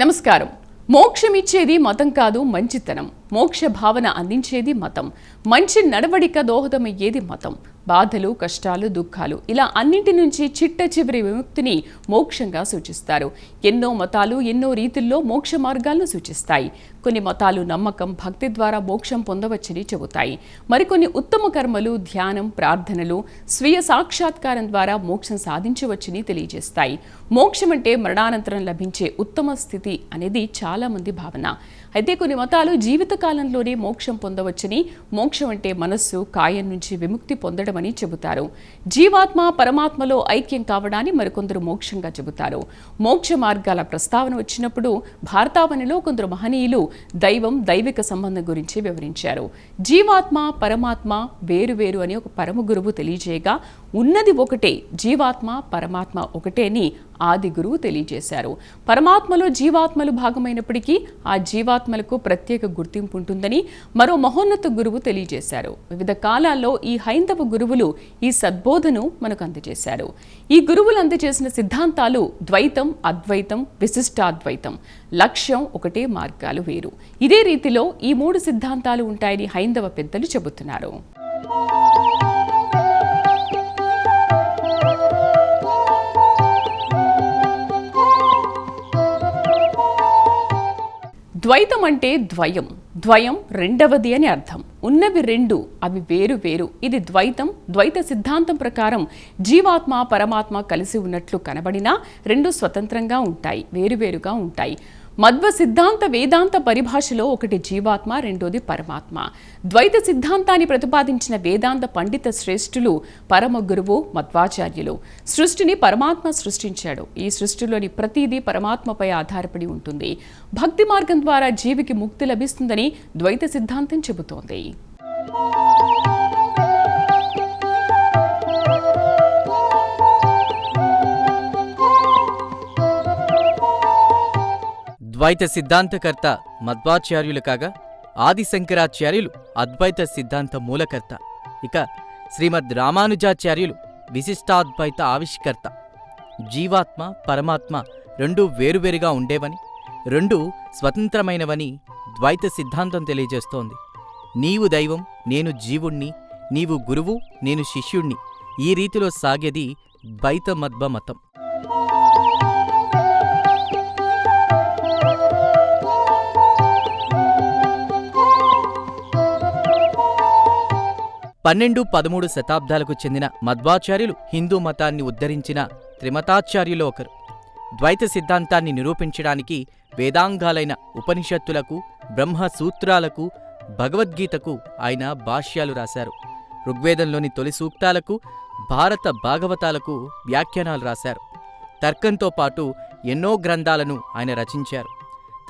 నమస్కారం. మోక్షం ఇచ్చేది మతం కాదు మంచితనం. మోక్ష భావన అందించేది మతం. మంచి నడవడిక దోహదమయ్యేది మతం. బాధలు కష్టాలు దుఃఖాలు ఇలా అన్నింటి నుంచి చిట్ట చివరి విముక్తిని మోక్షంగా సూచిస్తారు. ఎన్నో మతాలు ఎన్నో రీతుల్లో మోక్ష మార్గాలను సూచిస్తాయి. కొన్ని మతాలు నమ్మకం భక్తి ద్వారా మోక్షం పొందవచ్చని చెబుతాయి. మరికొన్ని ఉత్తమ కర్మలు ధ్యానం ప్రార్థనలు స్వీయ సాక్షాత్కారం ద్వారా మోక్షం సాధించవచ్చని తెలియజేస్తాయి. మోక్షం అంటే మరణానంతరం లభించే ఉత్తమ స్థితి అనేది చాలా మంది భావన. అయితే కొన్ని మతాలు జీవితకాలంలోనే మోక్షం పొందవచ్చని మోక్షం అంటే మనస్సు కాయం నుంచి విముక్తి పొందడం పొందడమని చెబుతారు. జీవాత్మ పరమాత్మలో ఐక్యం కావడాన్ని మరికొందరు మోక్షంగా చెబుతారు. మోక్ష మార్గాల ప్రస్తావన వచ్చినప్పుడు భారతావనిలో కొందరు మహనీయులు దైవం దైవిక సంబంధం గురించి వివరించారు. జీవాత్మ పరమాత్మ వేరు వేరు అని ఒక పరమ గురువు తెలియజేయగా ఉన్నది ఒకటే జీవాత్మ పరమాత్మ ఒకటే అని ఆది గురువు తెలియజేశారు. పరమాత్మలో జీవాత్మలు భాగమైనప్పటికీ ఆ జీవాత్మలకు ప్రత్యేక గుర్తింపు ఉంటుందని మరో మహోన్నత గురువు తెలియజేశారు. వివిధ కాలాల్లో ఈ హైందవ గురువులు ఈ సద్బోధను మనకు అందజేశారు. ఈ గురువులు అందజేసిన సిద్ధాంతాలు ద్వైతం అద్వైతం విశిష్టాద్వైతం. లక్ష్యం ఒకటే మార్గాలు వేరు. ఇదే రీతిలో ఈ మూడు సిద్ధాంతాలు ఉంటాయని హైందవ పెద్దలు చెబుతున్నారు. ద్వైతం అంటే ద్వయం. ద్వయం రెండవది అని అర్థం. ఉన్నవి రెండు అవి వేరు వేరు. ఇది ద్వైతం ద్వైత సిద్ధాంతం ప్రకారం జీవాత్మ పరమాత్మ కలిసి ఉన్నట్లు కనబడినా రెండు స్వతంత్రంగా ఉంటాయి వేరువేరుగా ఉంటాయి. మధ్వ సిద్ధాంత వేదాంత పరిభాషలో ఒకటి జీవాత్మ రెండోది పరమాత్మ. ద్వైత సిద్ధాంతాన్ని ప్రతిపాదించిన వేదాంత పండిత శ్రేష్ఠులు పరమ గురువు మధ్వాచార్యులు. సృష్టిని పరమాత్మ సృష్టించాడు. ఈ సృష్టిలోని ప్రతిదీ పరమాత్మపై ఆధారపడి ఉంటుంది. భక్తి మార్గం ద్వారా జీవికి ముక్తి లభిస్తుందని ద్వైత సిద్ధాంతం చెబుతోంది. ద్వైత సిద్ధాంతకర్త మధ్వాచార్యులు కాగా ఆదిశంకరాచార్యులు అద్వైత సిద్ధాంత మూలకర్త. ఇక శ్రీమద్ రామానుజాచార్యులు విశిష్టాద్వైత ఆవిష్కర్త. జీవాత్మ పరమాత్మ రెండూ వేరువేరుగా ఉండేవని రెండు స్వతంత్రమైనవని ద్వైత సిద్ధాంతం తెలియజేస్తోంది. నీవు దైవం నేను జీవుణ్ణి నీవు గురువు నేను శిష్యుణ్ణి ఈ రీతిలో సాగేది ద్వైత మధ్వ మతం పన్నెండు పదమూడు శతాబ్దాలకు చెందిన మధ్వాచార్యులు హిందూ మతాన్ని ఉద్ధరించిన త్రిమతాచార్యులు ఒకరు. ద్వైత సిద్ధాంతాన్ని నిరూపించడానికి వేదాంగాలైన ఉపనిషత్తులకు బ్రహ్మ సూత్రాలకు భగవద్గీతకు ఆయన భాష్యాలు రాశారు. ఋగ్వేదంలోని తొలి సూక్తాలకు భారత భాగవతాలకు వ్యాఖ్యానాలు రాశారు. తర్కంతో పాటు ఎన్నో గ్రంథాలను ఆయన రచించారు.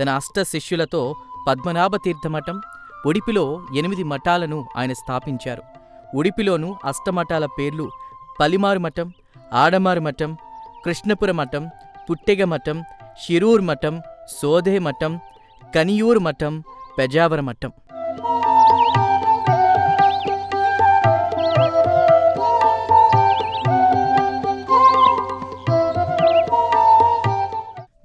తన అష్ట శిష్యులతో పద్మనాభ తీర్థమఠం ఉడిపిలో ఎనిమిది మఠాలను ఆయన స్థాపించారు. ఉడిపిలోను అష్టమఠాల పేర్లు పలిమారు మఠం ఆడమారు మఠం కృష్ణపుర మఠం పుట్టెగ మఠం షిరూర్ మఠం సోధే మఠం కనియూర్ మఠం పెజావర మఠం.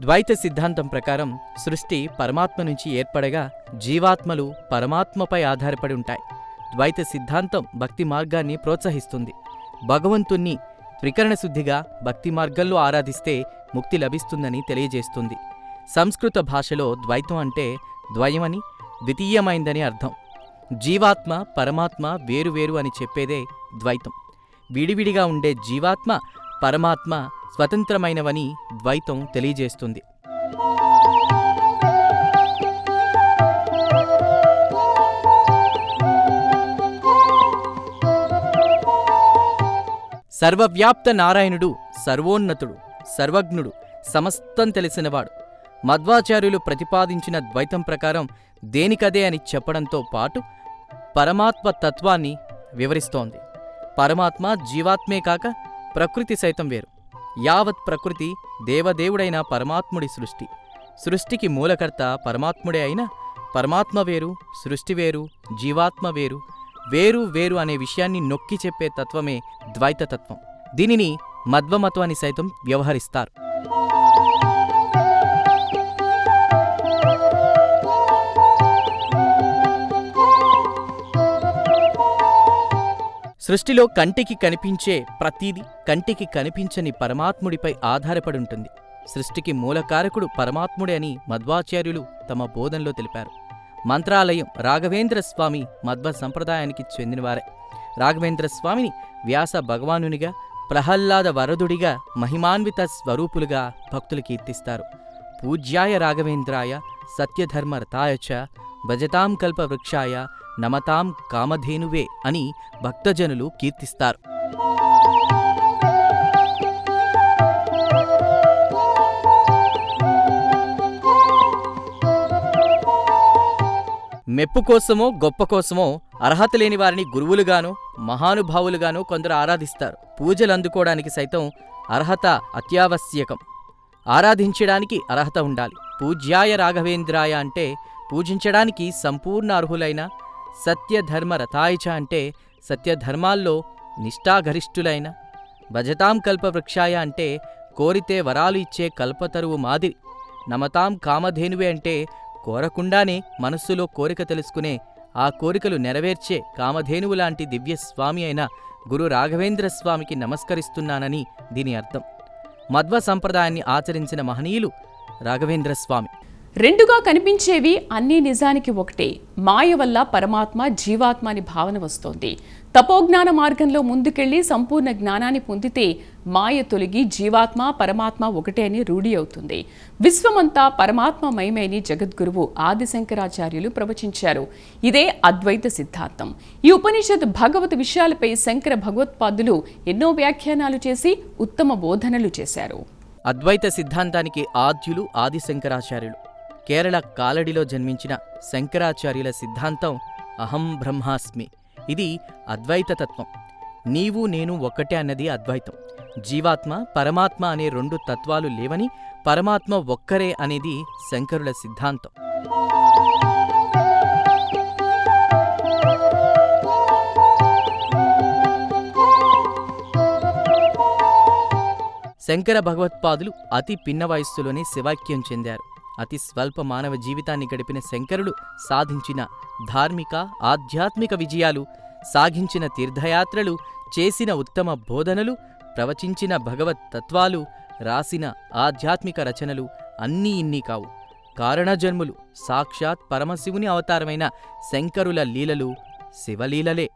ద్వైత సిద్ధాంతం ప్రకారం సృష్టి పరమాత్మ నుంచి ఏర్పడగా జీవాత్మలు పరమాత్మపై ఆధారపడి ఉంటాయి. ద్వైత సిద్ధాంతం భక్తి మార్గాన్ని ప్రోత్సహిస్తుంది. భగవంతుణ్ణి త్రికరణ శుద్ధిగా భక్తి మార్గంలో ఆరాధిస్తే ముక్తి లభిస్తుందని తెలియజేస్తుంది. సంస్కృత భాషలో ద్వైతం అంటే ద్వయమని ద్వితీయమైందని అర్థం. జీవాత్మ పరమాత్మ వేరువేరు అని చెప్పేదే ద్వైతం. విడివిడిగా ఉండే జీవాత్మ పరమాత్మ స్వతంత్రమైనవని ద్వైతం తెలియజేస్తుంది. సర్వవ్యాప్త నారాయణుడు సర్వోన్నతుడు సర్వజ్ఞుడు సమస్తం తెలిసినవాడు. మధ్వాచార్యులు ప్రతిపాదించిన ద్వైతం ప్రకారం దేనికదే అని చెప్పడంతో పాటు పరమాత్మ తత్వాన్ని వివరిస్తోంది. పరమాత్మ జీవాత్మే కాక ప్రకృతి సైతం వేరు. యావత్ ప్రకృతి దేవదేవుడైన పరమాత్ముడి సృష్టి. సృష్టికి మూలకర్త పరమాత్ముడే అయినా పరమాత్మ వేరు సృష్టి వేరు జీవాత్మ వేరు వేరు వేరు అనే విషయాన్ని నొక్కి చెప్పే తత్వమే ద్వైత తత్వం దీనిని మధ్వమత్వాన్ని సైతం వ్యవహరిస్తారు. సృష్టిలో కంటికి కనిపించే ప్రతీది కంటికి కనిపించని పరమాత్ముడిపై ఆధారపడి ఉంటుంది సృష్టికి మూలకారకుడు పరమాత్ముడే అని మధ్వాచార్యులు తమ బోధనలో తెలిపారు. మంత్రాలయం రాఘవేంద్ర స్వామి మధ్వ సంప్రదాయానికి చెందినవారే. రాఘవేంద్ర స్వామిని వ్యాస భగవానునిగా ప్రహ్లాద వరదుడిగా మహిమాన్విత స్వరూపులుగా భక్తులు కీర్తిస్తారు. పూజ్యాయ రాఘవేంద్రాయ సత్యధర్మ రతాయ చ భజతాం కల్ప వృక్షాయ నమతాం కామధేనువే అని భక్తజనులు కీర్తిస్తారు. మెప్పు కోసమో గొప్ప కోసమో అర్హత లేని వారిని గురువులుగాను మహానుభావులుగాను కొందరు ఆరాధిస్తారు. పూజలు అందుకోవడానికి సైతం అర్హత అత్యావశ్యకం. ఆరాధించడానికి అర్హత ఉండాలి. పూజ్యాయ రాఘవేంద్రాయ అంటే పూజించడానికి సంపూర్ణ అర్హులైన సత్యధర్మ రథాయిచ అంటే సత్యధర్మాల్లో నిష్ఠాగరిష్ఠులైన భజతాం కల్పవృక్షాయ అంటే కోరితే వరాలు ఇచ్చే కల్పతరువు మాదిరి నమతాం కామధేనువే అంటే కోరకుండానే మనస్సులో కోరిక తెలుసుకునే ఆ కోరికలు నెరవేర్చే కామధేనువులాంటి దివ్యస్వామి అయిన గురు రాఘవేంద్ర స్వామికి నమస్కరిస్తున్నానని దీని అర్థం. మధ్వ సంప్రదాయాన్ని ఆచరించిన మహనీయులు రాఘవేంద్ర స్వామి. రెండుగా కనిపించేవి అన్నీ నిజానికి ఒకటే. మాయ వల్ల పరమాత్మ జీవాత్మ అని భావన వస్తోంది. తపోజ్ఞాన మార్గంలో ముందుకెళ్ళి సంపూర్ణ జ్ఞానాన్ని పొందితే మాయ తొలగి జీవాత్మ పరమాత్మ ఒకటే అని రూఢి అవుతుంది. విశ్వమంతా పరమాత్మ మయమేని జగద్గురువు ఆదిశంకరాచార్యులు ప్రవచించారు. ఇదే అద్వైత సిద్ధాంతం. ఈ ఉపనిషత్ భగవత్ విషయాలపై శంకర భగవత్పాదులు ఎన్నో వ్యాఖ్యానాలు చేసి ఉత్తమ బోధనలు చేశారు. అద్వైత సిద్ధాంతానికి ఆద్యులు ఆదిశంకరాచార్యులు. కేరళ కాలడిలో జన్మించిన శంకరాచార్యుల సిద్ధాంతం అహం బ్రహ్మాస్మి. ఇది అద్వైత తత్వం. నీవు నేను ఒక్కటే అన్నది అద్వైతం. జీవాత్మ పరమాత్మ అనే రెండు తత్వాలు లేవని పరమాత్మ ఒక్కరే అనేది శంకరుల సిద్ధాంతం. శంకర భగవత్పాదులు అతి పిన్న వయస్సులోనే శివాక్యం చెందారు. అతి స్వల్ప మానవ జీవితాన్ని గడిపిన శంకరులు సాధించిన ధార్మిక ఆధ్యాత్మిక విజయాలు సాగించిన తీర్థయాత్రలు చేసిన ఉత్తమ బోధనలు ప్రవచించిన భగవత్ తత్వాలు రాసిన ఆధ్యాత్మిక రచనలు అన్నీ ఇన్నీ కావు. కారణజన్ములు సాక్షాత్ పరమశివుని అవతారమైన శంకరుల లీలలు శివలీలలే.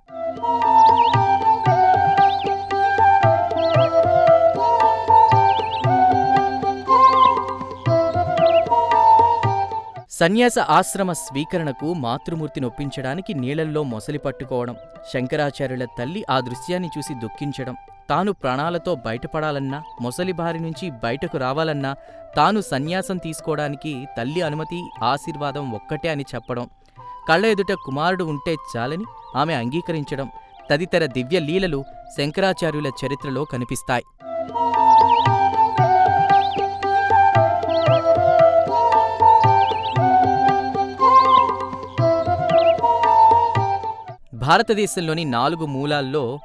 సన్యాస ఆశ్రమ స్వీకరణకు మాతృమూర్తిని ఒప్పించడానికి నీళ్ళల్లో మొసలి పట్టుకోవడం శంకరాచార్యుల తల్లి ఆ దృశ్యాన్ని చూసి దుఃఖించడం తాను ప్రాణాలతో బయటపడాలన్నా మొసలి బారి నుంచి బయటకు రావాలన్నా తాను సన్యాసం తీసుకోవడానికి తల్లి అనుమతి ఆశీర్వాదం ఒక్కటే అని చెప్పడం కళ్ళ ఎదుట కుమారుడు ఉంటే చాలని ఆమె అంగీకరించడం తదితర దివ్య లీలలు శంకరాచార్యుల చరిత్రలో కనిపిస్తాయి. భారతదేశంలోని నాలుగు మూలాల్లో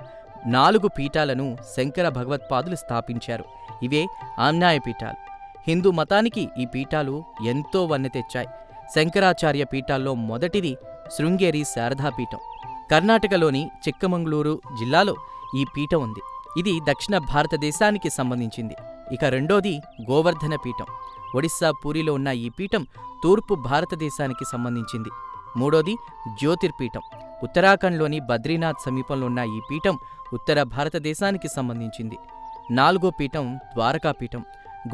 నాలుగు పీఠాలను శంకర భగవత్పాదులు స్థాపించారు. ఇవే ఆమ్నాయ పీఠాలు. హిందూ మతానికి ఈ పీఠాలు ఎంతో వన్నె తెచ్చాయి. శంకరాచార్య పీఠాల్లో మొదటిది శృంగేరి శారదా పీఠం. కర్ణాటకలోని చిక్కమంగళూరు జిల్లాలో ఈ పీఠం ఉంది. ఇది దక్షిణ భారతదేశానికి సంబంధించింది. ఇక రెండోది గోవర్ధన పీఠం. ఒడిస్సా పూరిలో ఉన్న ఈ పీఠం తూర్పు భారతదేశానికి సంబంధించింది. మూడోది జ్యోతిర్పీఠం. ఉత్తరాఖండ్లోని బద్రీనాథ్ సమీపంలో ఉన్న ఈ పీఠం ఉత్తర భారతదేశానికి సంబంధించింది. నాలుగో పీఠం ద్వారకా పీఠం.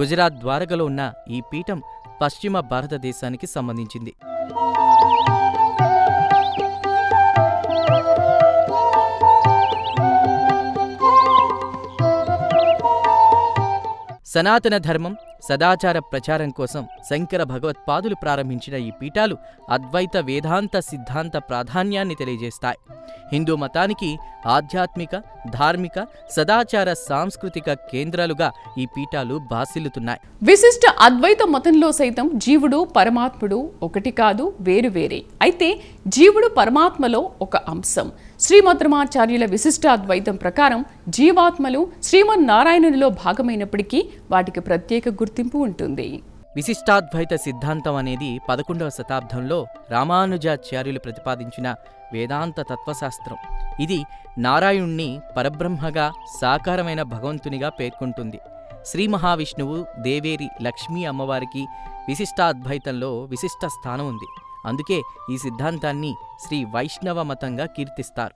గుజరాత్ ద్వారకలో ఉన్న ఈ పీఠం పశ్చిమ భారతదేశానికి సంబంధించింది. సనాతన ధర్మం సదాచార ప్రచారం కోసం శంకర భగవత్పాదులు ప్రారంభించిన ఈ పీఠాలు అద్వైత వేదాంత సిద్ధాంత ప్రాధాన్యాన్ని తెలియజేస్తాయి. హిందూ మతానికి ఆధ్యాత్మిక ధార్మిక సదాచార సాంస్కృతిక కేంద్రాలుగా ఈ పీఠాలు బాసిల్లుతున్నాయి. విశిష్ట అద్వైత మతంలో సైతం జీవుడు పరమాత్ముడు ఒకటి కాదు వేరు వేరే. అయితే జీవుడు పరమాత్మలో ఒక అంశం. శ్రీమద్రమాచార్యుల విశిష్టాద్వైతం ప్రకారం జీవాత్మలు శ్రీమన్నారాయణునిలో భాగమైనప్పటికీ వాటికి ప్రత్యేక గుర్తింపు ఉంటుంది. విశిష్టాద్వైత సిద్ధాంతం అనేది పదకొండవ శతాబ్దంలో రామానుజాచార్యులు ప్రతిపాదించిన వేదాంత తత్వశాస్త్రం. ఇది నారాయణుణ్ణి పరబ్రహ్మగా సాకారమైన భగవంతునిగా పేర్కొంటుంది. శ్రీ మహావిష్ణువు దేవేరి లక్ష్మీ అమ్మవారికి విశిష్టాద్వైతంలో విశిష్ట స్థానం ఉంది. అందుకే ఈ సిద్ధాంతాన్ని శ్రీ వైష్ణవ మతంగా కీర్తిస్తారు.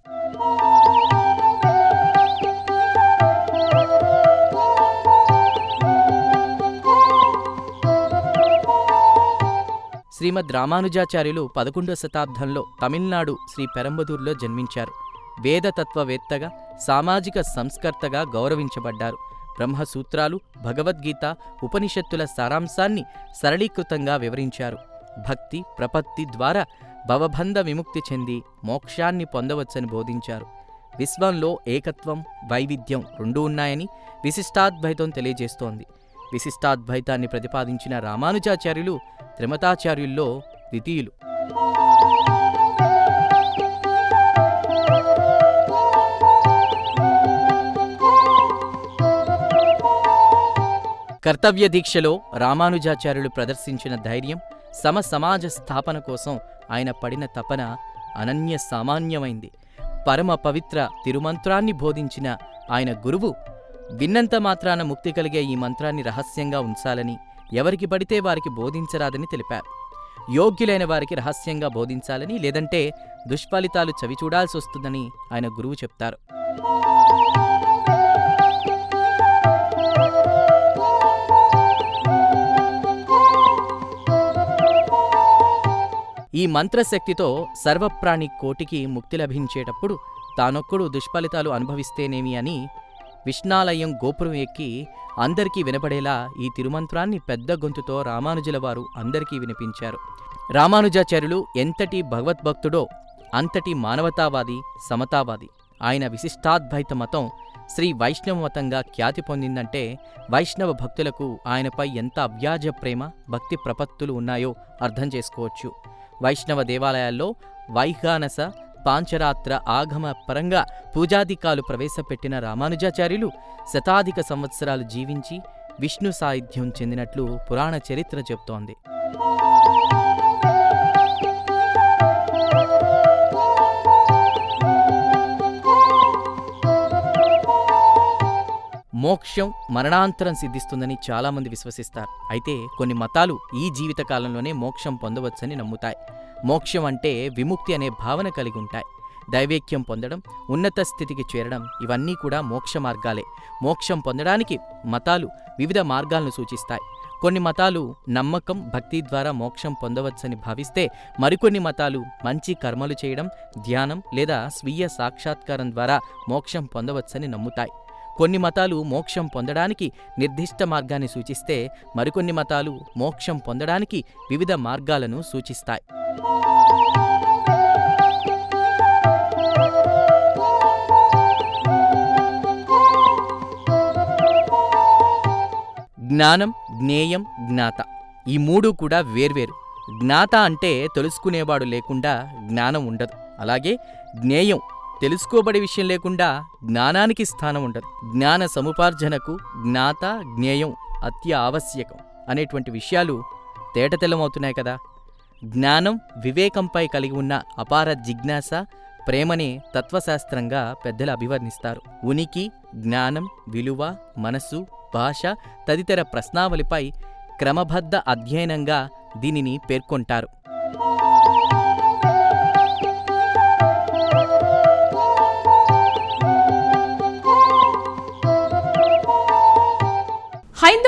శ్రీమద్ రామానుజాచార్యులు పదకొండవ శతాబ్దంలో తమిళనాడు శ్రీ పెరంబదూరులో జన్మించారు. వేదతత్వవేత్తగా సామాజిక సంస్కర్తగా గౌరవించబడ్డారు. బ్రహ్మసూత్రాలు భగవద్గీత ఉపనిషత్తుల సారాంశాన్ని సరళీకృతంగా వివరించారు. భక్తి ప్రపత్తి ద్వారా భవబంధ విముక్తి చెంది మోక్షాన్ని పొందవచ్చని బోధించారు. విశ్వంలో ఏకత్వం వైవిధ్యం రెండూ ఉన్నాయని విశిష్టాద్వైతం తెలియజేస్తోంది. విశిష్టాద్వైతాన్ని ప్రతిపాదించిన రామానుజాచార్యులు త్రిమతాచార్యుల్లో ద్వితీయులు. కర్తవ్య దీక్షలో రామానుజాచార్యులు ప్రదర్శించిన ధైర్యం సమ సమాజ స్థాపన కోసం ఆయన పడిన తపన అనన్య సామాన్యమైంది. పరమ పవిత్ర తిరుమంత్రాన్ని బోధించిన ఆయన గురువు విన్నంత మాత్రాన ముక్తి కలిగే ఈ మంత్రాన్ని రహస్యంగా ఉంచాలని ఎవరికి పడితే వారికి బోధించరాదని తెలిపారు. యోగ్యులైన వారికి రహస్యంగా బోధించాలని లేదంటే దుష్ఫలితాలు చవిచూడాల్సి వస్తుందని ఆయన గురువు చెప్తారు. ఈ మంత్రశక్తితో సర్వప్రాణి కోటికి ముక్తి లభించేటప్పుడు తానొక్కడు దుష్ఫలితాలు అనుభవిస్తేనేమి అని విష్ణాలయం గోపురం ఎక్కి అందరికీ వినపడేలా ఈ తిరుమంత్రాన్ని పెద్ద గొంతుతో రామానుజుల వారు అందరికీ వినిపించారు. రామానుజాచార్యులు ఎంతటి భగవద్భక్తుడో అంతటి మానవతావాది సమతావాది. ఆయన విశిష్టాద్వైత మతం శ్రీ వైష్ణవ మతంగా ఖ్యాతి పొందిందంటే వైష్ణవ భక్తులకు ఆయనపై ఎంత అవ్యాజ ప్రేమ భక్తి ప్రపత్తులు ఉన్నాయో అర్థం చేసుకోవచ్చు. వైష్ణవ దేవాలయాల్లో వైఖానస పాంచరాత్ర ఆగమ పరంగా పూజాధికాలు ప్రవేశపెట్టిన రామానుజాచార్యులు శతాధిక సంవత్సరాలు జీవించి విష్ణు సాహిత్యం చెందినట్లు పురాణ చరిత్ర చెబుతోంది. మోక్షం మరణాంతరం సిద్ధిస్తుందని చాలామంది విశ్వసిస్తారు. అయితే కొన్ని మతాలు ఈ జీవితకాలంలోనే మోక్షం పొందవచ్చని నమ్ముతాయి. మోక్షం అంటే విముక్తి అనే భావన కలిగి ఉంటాయి. దైవేక్యం పొందడం ఉన్నత స్థితికి చేరడం ఇవన్నీ కూడా మోక్ష మార్గాలే. మోక్షం పొందడానికి మతాలు వివిధ మార్గాలను సూచిస్తాయి. కొన్ని మతాలు నమ్మకం భక్తి ద్వారా మోక్షం పొందవచ్చని భావిస్తే మరికొన్ని మతాలు మంచి కర్మలు చేయడం ధ్యానం లేదా స్వీయ సాక్షాత్కారం ద్వారా మోక్షం పొందవచ్చని నమ్ముతాయి. కొన్ని మతాలు మోక్షం పొందడానికి నిర్దిష్ట మార్గాన్ని సూచిస్తే మరికొన్ని మతాలు మోక్షం పొందడానికి వివిధ మార్గాలను సూచిస్తాయి. జ్ఞానం జ్ఞేయం జ్ఞాత ఈ మూడు కూడా వేర్వేరు. జ్ఞాత అంటే తెలుసుకునేవాడు లేకుండా జ్ఞానం ఉండదు. అలాగే జ్ఞేయం తెలుసుకోబడే విషయం లేకుండా జ్ఞానానికి స్థానం ఉండదు. జ్ఞాన సముపార్జనకు జ్ఞాత జ్ఞేయం అత్య ఆవశ్యకం అనేటువంటి విషయాలు తేటతెల్లమవుతున్నాయి కదా. జ్ఞానం వివేకంపై కలిగి ఉన్న అపార జిజ్ఞాస ప్రేమనే తత్వశాస్త్రంగా పెద్దలు అభివర్ణిస్తారు. ఉనికి జ్ఞానం విలువ మనసు భాష తదితర ప్రశ్నావళిపై క్రమబద్ధ అధ్యయనంగా దీనిని పేర్కొంటారు.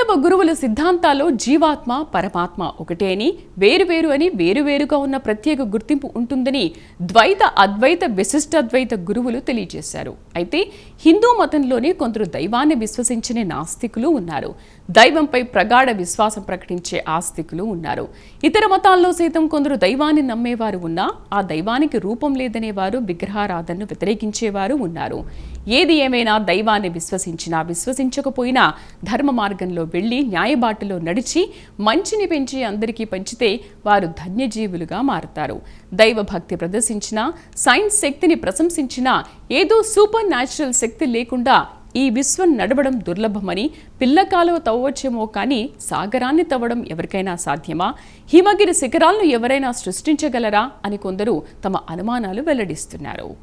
వైష్ణవ గురువుల సిద్ధాంతాల్లో జీవాత్మ పరమాత్మ ఒకటే అని వేరువేరు అని వేరువేరుగా ఉన్న ప్రత్యేక గుర్తింపు ఉంటుందని ద్వైత అద్వైత విశిష్టాద్వైత గురువులు తెలియజేశారు. అయితే హిందూ మతంలోనే కొందరు దైవాన్ని విశ్వసించని నాస్తికులు ఉన్నారు. దైవంపై ప్రగాఢ విశ్వాసం ప్రకటించే ఆస్తికులు ఉన్నారు. ఇతర మతాల్లో సైతం కొందరు దైవాన్ని నమ్మేవారు ఉన్నా ఆ దైవానికి రూపం లేదనేవారు విగ్రహారాధనను వ్యతిరేకించేవారు ఉన్నారు. ఏది ఏమైనా దైవాన్ని విశ్వసించినా విశ్వసించకపోయినా ధర్మ మార్గంలో వెళ్ళి న్యాయబాటులో నడిచి మంచిని పెంచి అందరికీ పంచితే వారు ధన్యజీవులుగా మారుతారు. దైవభక్తి ప్రదర్శించినా సైన్స్ శక్తిని ప్రశంసించినా ఏదో సూపర్ న్యాచురల్ శక్తి లేకుండా ఈ విశ్వం నడవడం దుర్లభమని పిల్లకాలువ తవ్వచ్చేమో కానీ సాగరాన్ని తవ్వడం ఎవరికైనా సాధ్యమా? హిమగిరి శిఖరాలను ఎవరైనా సృష్టించగలరా? అని కొందరు తమ అనుమానాలు వెల్లడిస్తున్నారు.